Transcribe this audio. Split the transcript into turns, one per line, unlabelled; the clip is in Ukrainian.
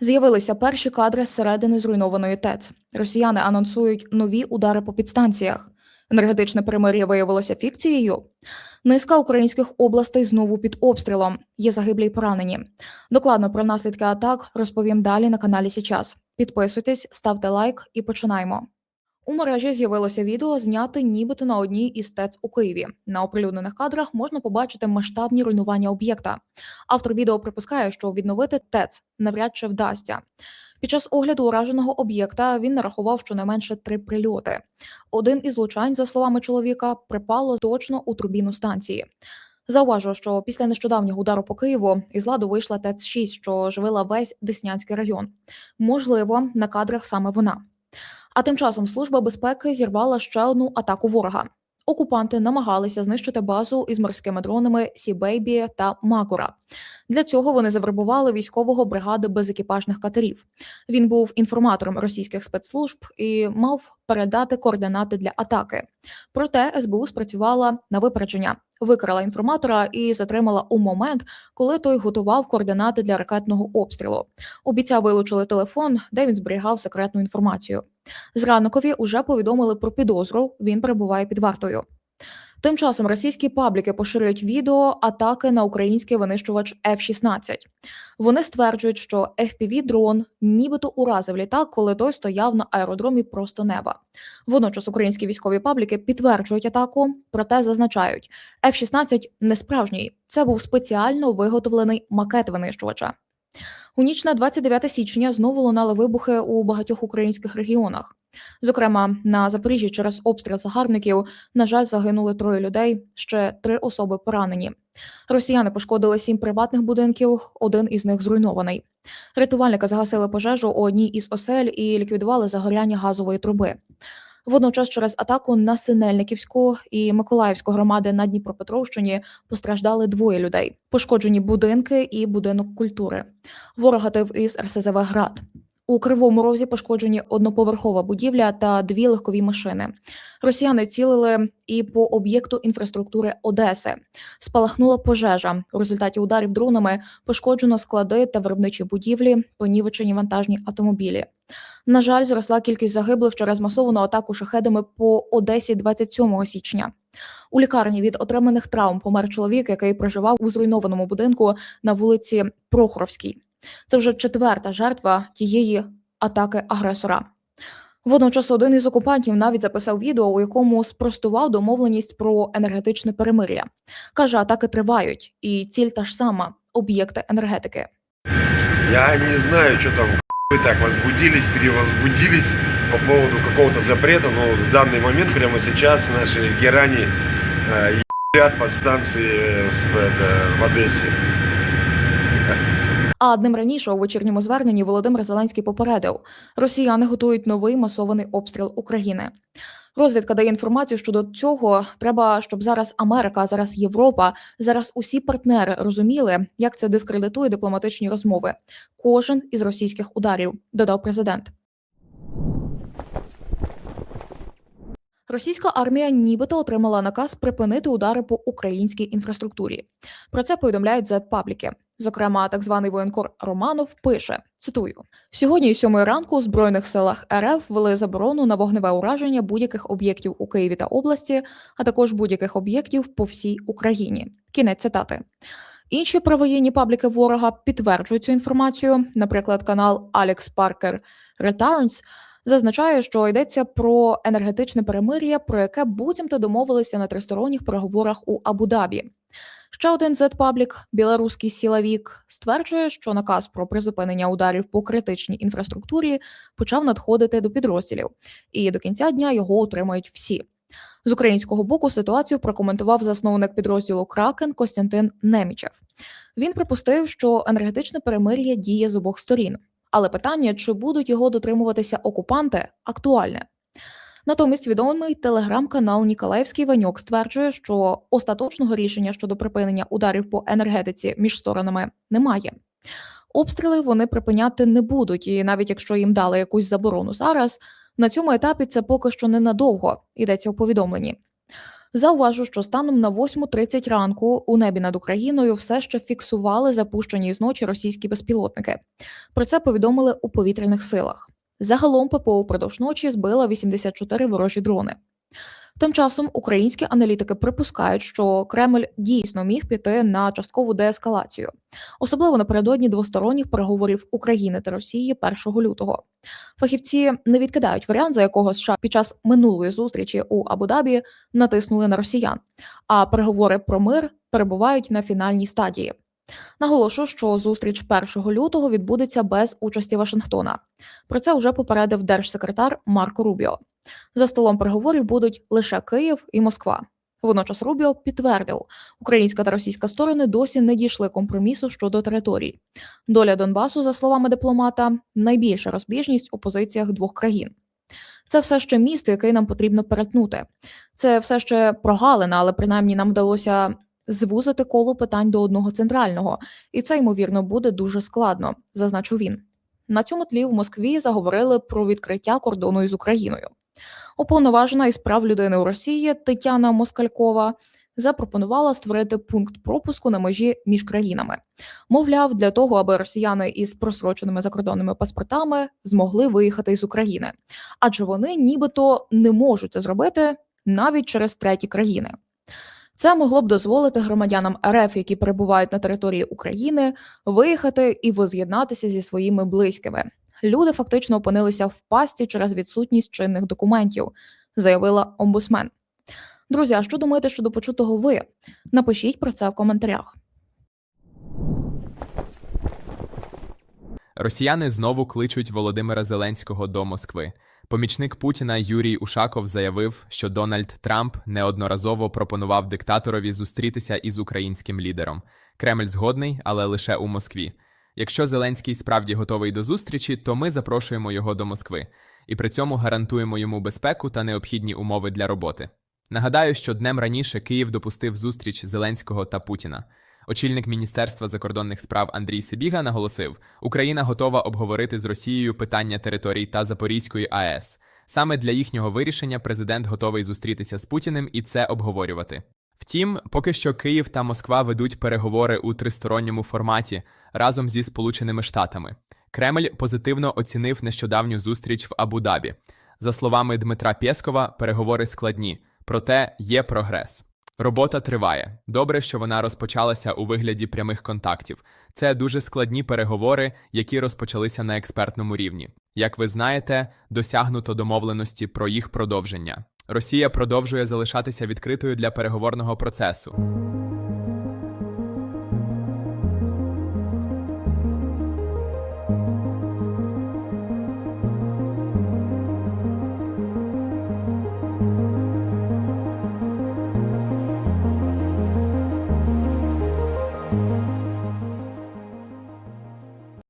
З'явилися перші кадри зсередини зруйнованої ТЕЦ. Росіяни анонсують нові удари по підстанціях. Енергетичне перемир'я виявилося фікцією. Низка українських областей знову під обстрілом. Є загиблі й поранені. Докладно про наслідки атак розповім далі на каналі Січас. Підписуйтесь, ставте лайк і починаємо. У мережі з'явилося відео, зняте нібито на одній із ТЕЦ у Києві. На оприлюднених кадрах можна побачити масштабні руйнування об'єкта. Автор відео припускає, що відновити ТЕЦ навряд чи вдасться. Під час огляду ураженого об'єкта він нарахував щонайменше три прильоти. Один із влучань, за словами чоловіка, припало точно у турбіну станції. Зауважу, що після нещодавнього удару по Києву із ладу вийшла ТЕЦ 6 що живила весь Деснянський район. Можливо, на кадрах саме вона. А тим часом служба безпеки зірвала ще одну атаку ворога. Окупанти намагалися знищити базу із морськими дронами Сі-Бейбі та Макура. Для цього вони завербували військового бригади безекіпажних катерів. Він був інформатором російських спецслужб і мав передати координати для атаки. Проте СБУ спрацювала на випередження, викрала інформатора і затримала у момент, коли той готував координати для ракетного обстрілу. Обіцяв вилучили телефон, де він зберігав секретну інформацію. Зранкові уже повідомили про підозру. Він перебуває під вартою. Тим часом російські пабліки поширюють відео атаки на український винищувач F-16. Вони стверджують, що fpv дрон нібито уразив літак, коли той стояв на аеродромі просто неба. Водночас українські військові пабліки підтверджують атаку, проте зазначають, F-16 не справжній. Це був спеціально виготовлений макет винищувача. У ніч на 29 січня знову лунали вибухи у багатьох українських регіонах. Зокрема, на Запоріжжі через обстріл загарбників, на жаль, загинули троє людей, ще три особи поранені. Росіяни пошкодили сім приватних будинків, один із них зруйнований. Рятувальники загасили пожежу у одній із осель і ліквідували загоряння газової труби. Водночас, через атаку на Синельниківську і Миколаївську громади на Дніпропетровщині постраждали двоє людей. Пошкоджені будинки і будинок культури. Ворог гатив із РСЗВ «Град». У Кривому Розі пошкоджені одноповерхова будівля та дві легкові машини. Росіяни цілили і по об'єкту інфраструктури Одеси. Спалахнула пожежа. У результаті ударів дронами пошкоджено склади та виробничі будівлі, понівечені вантажні автомобілі. На жаль, зросла кількість загиблих через масовану атаку шахедами по Одесі 27 січня. У лікарні від отриманих травм помер чоловік, який проживав у зруйнованому будинку на вулиці Прохоровській. Це вже четверта жертва тієї атаки агресора. Водночас один із окупантів навіть записав відео, у якому спростував домовленість про енергетичне перемир'я. Каже, атаки тривають, і ціль та ж сама об'єкти енергетики.
Я не знаю, что там вы так возбудились, перевозбудились по поводу какого-то запрета, но в данный момент, прямо сейчас, наши герани э, ебят подстанции в, это, в Одессе.
А днем раніше у вечірньому зверненні Володимир Зеленський попередив: Росіяни готують новий масований обстріл України. Розвідка дає інформацію щодо цього. Треба, щоб зараз Америка, зараз Європа, зараз усі партнери розуміли, як це дискредитує дипломатичні розмови. Кожен із російських ударів, додав президент. Російська армія нібито отримала наказ припинити удари по українській інфраструктурі. Про це повідомляють Z-пабліки. Зокрема, так званий воєнкор Романов пише: цитую: сьогодні, сьомої ранку, у збройних силах РФ ввели заборону на вогневе ураження будь-яких об'єктів у Києві та області, а також будь-яких об'єктів по всій Україні. Кінець цитати. Інші правоєнні пабліки ворога підтверджують цю інформацію. Наприклад, канал Алекс Паркер Returns зазначає, що йдеться про енергетичне перемир'я, про яке буцімто домовилися на тристоронніх переговорах у Абу-Дабі. Ще один Z-паблік, білоруський сілавік, стверджує, що наказ про призупинення ударів по критичній інфраструктурі почав надходити до підрозділів, і до кінця дня його отримають всі. З українського боку ситуацію прокоментував засновник підрозділу Кракен Костянтин Немічев. Він припустив, що енергетичне перемир'я діє з обох сторін, але питання, чи будуть його дотримуватися окупанти, актуальне. Натомість відомий телеграм-канал Ніколаївський Ваньок стверджує, що остаточного рішення щодо припинення ударів по енергетиці між сторонами немає. Обстріли вони припиняти не будуть, і навіть якщо їм дали якусь заборону зараз, на цьому етапі це поки що ненадовго йдеться у повідомленні. Зауважу, що станом на 8.30 ранку у небі над Україною все ще фіксували запущені з ночі російські безпілотники. Про це повідомили у повітряних силах. Загалом ППО впродовж ночі збила 84 ворожі дрони. Тим часом українські аналітики припускають, що Кремль дійсно міг піти на часткову деескалацію, особливо напередодні двосторонніх переговорів України та Росії 1 лютого. Фахівці не відкидають варіант, за якого США під час минулої зустрічі у Абу-Дабі натиснули на росіян, а переговори про мир перебувають на фінальній стадії. Наголошу, що зустріч 1 лютого відбудеться без участі Вашингтона. Про це вже попередив держсекретар Марко Рубіо. За столом переговорів будуть лише Київ і Москва. Водночас Рубіо підтвердив, українська та російська сторони досі не дійшли компромісу щодо територій. Доля Донбасу, за словами дипломата, найбільша розбіжність у позиціях двох країн. Це все ще міст, який нам потрібно перетнути. Це все ще прогалина, але принаймні нам вдалося звузити коло питань до одного центрального, і це ймовірно буде дуже складно, зазначив він. На цьому тлі в Москві заговорили про відкриття кордону із Україною. Уповноважена із прав людини у Росії Тетяна Москалькова запропонувала створити пункт пропуску на межі між країнами. Мовляв, для того, аби росіяни із просроченими закордонними паспортами змогли виїхати із України, адже вони нібито не можуть це зробити навіть через треті країни. Це могло б дозволити громадянам РФ, які перебувають на території України, виїхати і воз'єднатися зі своїми близькими. Люди фактично опинилися в пасті через відсутність чинних документів, заявила омбусмен. Друзі, а що думаєте щодо почутого ви? Напишіть про це в коментарях.
Росіяни знову кличуть Володимира Зеленського до Москви. Помічник Путіна Юрій Ушаков заявив, що Дональд Трамп неодноразово пропонував диктаторові зустрітися із українським лідером. Кремль згодний, але лише у Москві. Якщо Зеленський справді готовий до зустрічі, то ми запрошуємо його до Москви і при цьому гарантуємо йому безпеку та необхідні умови для роботи. Нагадаю, що днем раніше Київ допустив зустріч Зеленського та Путіна. Очільник Міністерства закордонних справ Андрій Сибіга наголосив, Україна готова обговорити з Росією питання територій та Запорізької АЕС. Саме для їхнього вирішення президент готовий зустрітися з Путіним і це обговорювати. Втім, поки що Київ та Москва ведуть переговори у тристоронньому форматі разом зі Сполученими Штатами. Кремль позитивно оцінив нещодавню зустріч в Абу-Дабі. За словами Дмитра Пєскова, переговори складні, проте є прогрес. Робота триває. Добре, що вона розпочалася у вигляді прямих контактів. Це дуже складні переговори, які розпочалися на експертному рівні. Як ви знаєте, досягнуто домовленості про їх продовження. Росія продовжує залишатися відкритою для переговорного процесу.